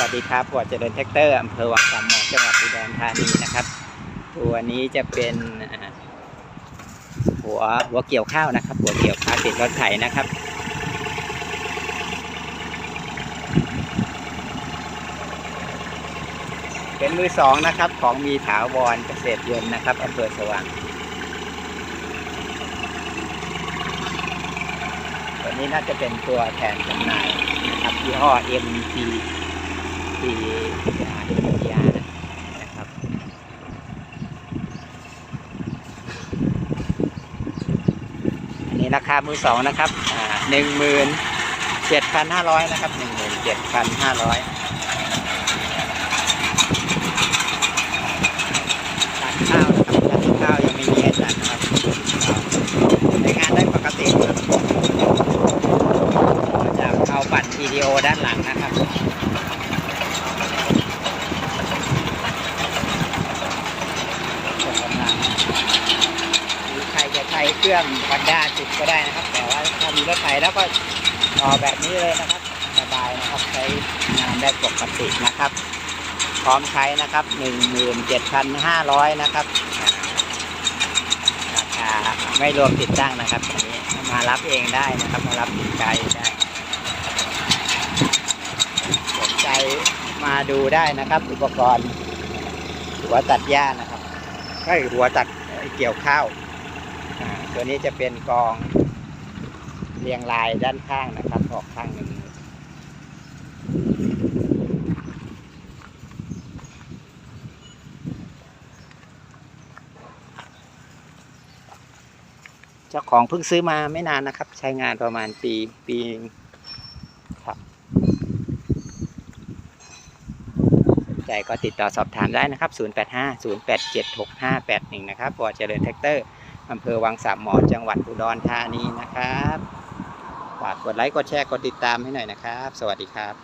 วัสดีครับหัวเจริญแท็กเตอร์อำเภอวังสามหมอจังหวัดอุดรธานีนะครับ ตัวนี้จะเป็นหัวหัวเกี่ยวข้าวนะครับ หัวเกี่ยวข้าวติดรถไถนะครับเป็นมือสองนะครับ ของมีถาวรเกษตรยนต์นะครับอำเภอสว่างตัวนี้น่าจะเป็นตัวแทนจำหน่ายนะครับยี่ห้อ MT ที่ MTR นะครับ อันนี้ราคามือสองนะครับหนึ่งหมื่นเจ็ดพันห้าร้อยนะครับหนึ่งหมื่นเจ็ดพันห้าร้อยตัดข้าวนะครับตัดข้าวยังไม่มีให้ตัดนะครับใช้งานได้ปกติครับจะเอาบัตรวิดีโอด้านหลังนะครับ ส่งกำลังหรือใครจะใช้ เครื่องวัดด้าจุดก็ได้นะครับ แต่ว่าถ้ามีรถไถแล้วก็ต่อแบบนี้เลยนะครับสบายนะครับใช้งานได้ปกตินะครับ พร้อมใช้นะครับ17,500นะครับอ่าราคาไม่รวมติดตั้งนะครับอันนี้มารับเองได้นะครับ มารับถึงไกลได้สนใจมาดูได้นะครับ อุปกรณ์หัวตัดหญ้านะครับก็หัวตัดเกี่ยวข้าว ตัวนี้จะเป็นกองเรียงรายด้านข้างนะครับ ออกข้างหนึ่งเจ้าของเพิ่งซื้อมาไม่นานนะครับ ใช้งานประมาณปีปีครับสนใจก็ติดต่อสอบถามได้นะครับ 0850876581 นะครับปอเจริญแท็กเตอร์ อำเภอวังสามหมอจังหวัดอุดรธานีนะครับ ฝากกดไลค์ กดแชร์ กดติดตามให้หน่อยนะครับ สวัสดีครับ